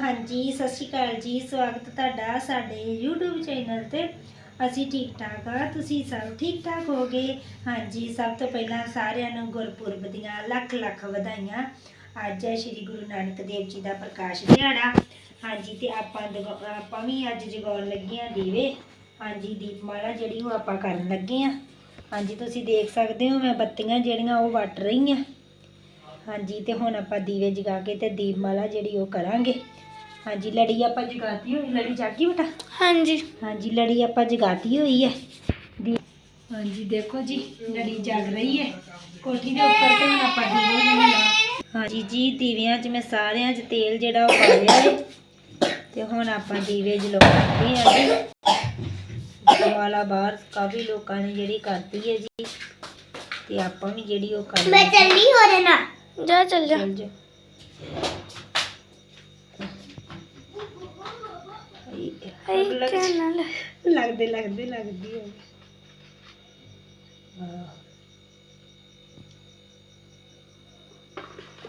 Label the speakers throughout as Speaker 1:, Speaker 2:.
Speaker 1: ਹਾਂਜੀ, ਸਤਿ ਸ਼੍ਰੀ ਅਕਾਲ ਜੀ, ਸਵਾਗਤ ਤੁਹਾਡਾ ਸਾਡੇ YouTube ਚੈਨਲ ਤੇ। ਅਸੀਂ ਠੀਕ ਠਾਕ ਆ ਤੁਸੀਂ ਸਭ ਠੀਕ ਠਾਕ ਹੋਗੇ ਹਾਂਜੀ, ਸਭ ਤੋਂ ਪਹਿਲਾਂ ਸਾਰਿਆਂ ਨੂੰ ਗੁਰਪੁਰਬ ਦੀਆਂ ਲੱਖ ਲੱਖ ਵਧਾਈਆਂ। ਅੱਜ ਹੈ ਸ੍ਰੀ ਗੁਰੂ ਨਾਨਕ ਦੇਵ ਜੀ ਦਾ ਪ੍ਰਕਾਸ਼ ਦਿਹਾੜਾ। ਹਾਂਜੀ, ਤੇ ਆਪਾਂ ਦਗ- ਆਪਾਂ ਵੀ ਅੱਜ ਜਗਾਉਣ ਲੱਗੇ ਆ ਦੀਵੇ। ਹਾਂਜੀ, ਦੀਪਮਾਲਾ ਜਿਹੜੀ ਉਹ ਆਪਾਂ ਕਰਨ ਲੱਗੇ ਆ ਹਾਂਜੀ, ਤੁਸੀਂ ਦੇਖ ਸਕਦੇ ਹੋ ਮੈਂ ਬੱਤੀਆਂ ਜਿਹੜੀਆਂ ਉਹ ਵੱਟ ਰਹੀ ਆ ਹਾਂਜੀ, ਤੇ ਹੁਣ ਆਪਾਂ ਦੀਵੇ ਜਗਾ ਕੇ ਤੇ ਦੀਪਮਾਲਾ ਜਿਹੜੀ ਉਹ ਕਰਾਂਗੇ। ਹਾਂਜੀ ਲੜੀ ਆਪਾਂ ਜਗਾਤੀ ਹੋਈ ਲੜੀ ਜਾਗੀ ਬੇਟਾ?
Speaker 2: ਹਾਂਜੀ।
Speaker 1: ਹਾਂਜੀ ਲੜੀ ਆਪਾਂ ਜਗਾਤੀ ਹੋਈ ਹੈ। ਦੀ ਹਾਂਜੀ ਦੇਖੋ ਜੀ ਲੜੀ ਜਗ ਰਹੀ ਹੈ। ਕੋਠੀ ਦੇ ਉੱਪਰ ਤੇ ਹੁਣ ਆਪਾਂ ਦੀਵੇ ਜਗਾ ਹਾਂਜੀ ਜੀ ਦੀਵਿਆਂ 'ਚ ਮੈਂ ਸਾਰਿਆਂ 'ਚ ਤੇਲ ਜਿਹੜਾ ਉਹ ਪਾ ਲਿਆ ਹੈ ਤੇ ਹੁਣ ਆਪਾਂ ਦੀਵੇ ਜਲਾਉਂਦੇ ਆ ਜੀ। ਵਾਲਾ ਬਾਹਰ ਕਾਫੀ ਲੋਕਾਂ ਨੇ ਜਿਹੜੀ ਕਰਤੀ ਹੈ ਜੀ। ਤੇ ਆਪਾਂ ਵੀ ਜਿਹੜੀ ਉਹ ਕਰ
Speaker 2: ਮੈਂ ਚੱਲੀ ਜਾ ਚੱਲ ਜਾ।
Speaker 1: ਚੱਲ ਜਾ। ਲੱਗਦੇ ਲੱਗਦੇ ਲੱਗਦੀ ਹੈ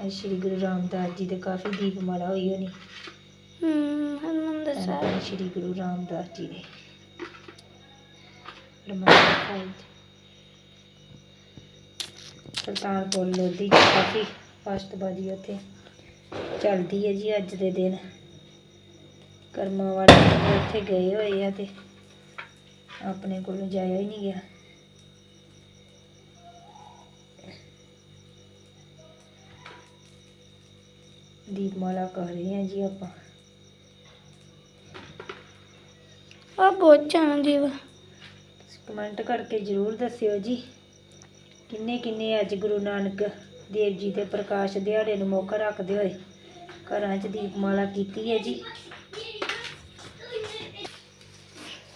Speaker 1: ਅੱਜ ਸ਼੍ਰੀ ਗੁਰੂ ਰਾਮਦਾਸ ਜੀ ਦੇ ਕਾਫੀ ਦੀਪਮਾਲਾ ਹੋਈ ਹੋਣੀ
Speaker 2: ਹੂੰ ਹਰਮੰਦਰ ਸਾਹਿਬ
Speaker 1: ਸ਼੍ਰੀ ਗੁਰੂ ਰਾਮਦਾਸ ਜੀ ਦੇ ਰਮਾਇਣ ਸਾਹਿਬ ਸੁਲਤਾਨਪੁਰ ਲੋਧੀ ਕਾਫੀ ਫਾਸਟਬਾਜੀ ਉੱਥੇ ਚੱਲਦੀ ਹੈ ਜੀ ਅੱਜ ਦੇ ਦਿਨ ਕਰਮਾਂ ਵਾਲੇ ਉੱਥੇ ਗਏ ਹੋਏ ਆ ਤੇ ਆਪਣੇ ਕੋਲੋਂ ਜਾਇਆ ਹੀ ਨਹੀਂ ਗਿਆ। ਦੀਪਮਾਲਾ ਕਰ ਰਹੇ ਹਾਂ ਜੀ ਆਪਾਂ।
Speaker 2: ਆ ਬਹੁਤ ਜਾਣਾ ਦੇਵਾ।
Speaker 1: ਕਮੈਂਟ ਕਰਕੇ ਜ਼ਰੂਰ ਦੱਸਿਓ ਜੀ ਕਿੰਨੇ ਕਿੰਨੇ ਅੱਜ ਗੁਰੂ ਨਾਨਕ ਦੇਵ ਜੀ ਦੇ ਪ੍ਰਕਾਸ਼ ਦਿਹਾੜੇ ਨੂੰ ਮੌਕਾ ਰੱਖਦੇ ਹੋਏ ਘਰਾਂ 'ਚ ਦੀਪਮਾਲਾ ਕੀਤੀ ਹੈ ਜੀ।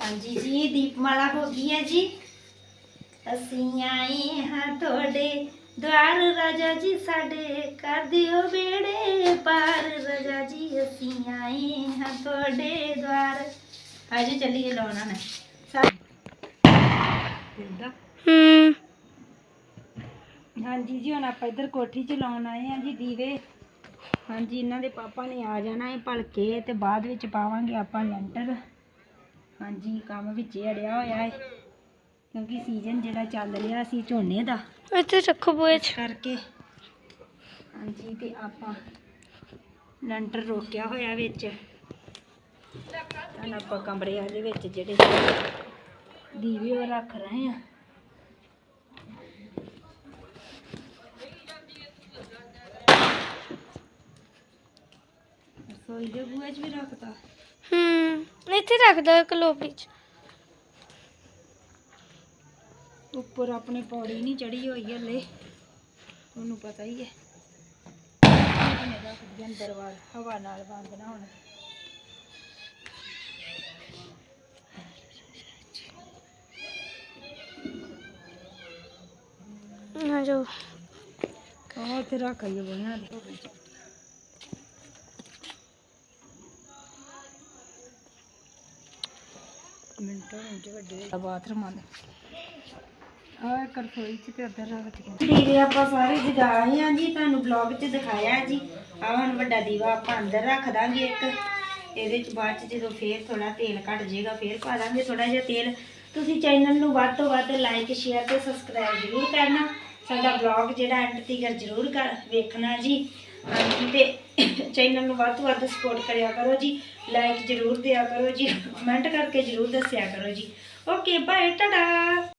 Speaker 1: ਹਾਂਜੀ ਜੀ, ਦੀਪਮਾਲਾ ਹੋ ਗਈ ਹੈ ਜੀ। ਅਸੀਂ ਆਏ ਹਾਂ ਤੁਹਾਡੇ ਦਵਾਰ ਰਾਜਾ ਜੀ ਸਾਡੇ ਕਰ ਦਿਓ ਬੇੜੇ ਪਾਰ। ਰਾਜਾ ਜੀ, ਅਸੀਂ ਆਏ ਹਾਂ ਤੁਹਾਡੇ ਦਵਾਰ ਅੱਜ ਚੱਲੀਏ ਲਾਉਣਾ ਨੇ ਦਿੰਦਾ
Speaker 2: ਹੂੰ।
Speaker 1: ਹਾਂਜੀ ਜੀ, ਹੁਣ ਆਪਾਂ ਇੱਧਰ ਕੋਠੀ 'ਚ ਲਾਉਣ ਆਏ ਆ ਜੀ ਦੀਵੇ। ਹਾਂਜੀ, ਇਹਨਾਂ ਦੇ ਪਾਪਾ ਨੇ ਆ ਜਾਣਾ ਹੈ ਭਲਕੇ ਤੇ ਬਾਅਦ ਵਿੱਚ ਪਾਵਾਂਗੇ ਆਪਾਂ ਲੈਂਟਰ। ਹਾਂਜੀ ਕੰਮ ਵਿੱਚ ਹੀ ਅੜਿਆ ਹੋਇਆ ਹੈ ਕਿਉਂਕਿ ਸੀਜ਼ਨ ਜਿਹੜਾ ਚੱਲ ਰਿਹਾ ਸੀ ਝੋਨੇ ਦਾ।
Speaker 2: ਇੱਥੇ ਰੱਖੋ ਬੋਏ
Speaker 1: ਇਸ ਕਰਕੇ ਹਾਂਜੀ ਤੇ ਆਪਾਂ ਲੈਂਟਰ ਰੋਕਿਆ ਹੋਇਆ ਵਿੱਚ। ਹੁਣ ਆਪਾਂ ਕਮਰੇ ਵਾਲੇ ਵਿੱਚ ਜਿਹੜੇ ਦੀਵੇ ਉਹ ਰੱਖ ਰਹੇ ਆ। ਰਸੋਈ ਦੇ ਬੂਹੇ 'ਚ ਵੀ ਰੱਖਤਾ।
Speaker 2: ਇੱਥੇ ਰੱਖ ਦੋ ਇੱਕ ਲੋਬੀ ਚ।
Speaker 1: ਉੱਪਰ ਆਪਣੇ ਪੌੜੀ ਨਹੀਂ ਚੜੀ ਹੋਈ ਹਲੇ। ਤੁਹਾਨੂੰ ਪਤਾ ਹੀ ਹੈ। ਇਹਨੇ ਰੱਖਦੀ ਅੰਦਰ ਵਾਲ ਹਵਾ ਨਾਲ ਬੰਦ ਨਾ ਹੋਣ।
Speaker 2: ਨਾ ਜੋ
Speaker 1: ਉਹ ਉੱਥੇ ਰੱਖ ਆਈਏ ਬੁਣਿਆ। ਮਿੰਟਾਂ ਵਿੱਚ ਵੱਡੇ। ਬਾਥਰੂਮ ਆਂਦਾ ਆ ਇੱਕ ਰਸੋਈ ਚ ਤੇ ਉੱਧਰ ਰੱਖ ਕੇ ਦੀਵੇ ਆਪਾਂ ਸਾਰੇ ਜਗਾਏ ਆ ਜੀ। ਤੁਹਾਨੂੰ ਬਲੌਗ 'ਚ ਦਿਖਾਇਆ ਜੀ। ਆ ਹੁਣ ਵੱਡਾ ਦੀਵਾ ਆਪਾਂ ਅੰਦਰ ਰੱਖ ਦਾਂਗੇ ਇੱਕ। ਇਹਦੇ ਚ ਬਾਅਦ ਚ ਜਦੋਂ ਫੇਰ ਥੋੜਾ ਤੇਲ ਘਟ ਜਾਏਗਾ ਫੇਰ ਪਾ ਦਾਂਗੇ ਥੋੜਾ ਜਿਹਾ ਤੇਲ। ਤੁਸੀਂ ਚੈਨਲ ਨੂੰ ਵੱਧ ਤੋਂ ਵੱਧ ਲਾਈਕ ਸ਼ੇਅਰ ਤੇ ਸਬਸਕ੍ਰਾਈਬ ਜ਼ਰੂਰ ਕਰਨਾ। ਸਾਡਾ ਬਲੌਗ ਜਿਹੜਾ ਐਂਡ ਤੀਕਰ ਜ਼ਰੂਰ ਕਰ ਵੇਖਣਾ ਜੀ। ਹਾਂਜੀ, ਤੇ ਚੈਨਲ ਨੂੰ ਵੱਧ ਤੋਂ ਵੱਧ ਸਪੋਰਟ ਕਰਿਆ ਕਰੋ ਜੀ ਲਾਈਕ ਜ਼ਰੂਰ ਦਿਆ ਕਰੋ ਜੀ ਕਮੈਂਟ ਕਰਕੇ ਜ਼ਰੂਰ ਦੱਸਿਆ ਕਰੋ ਜੀ। Okay bye Tata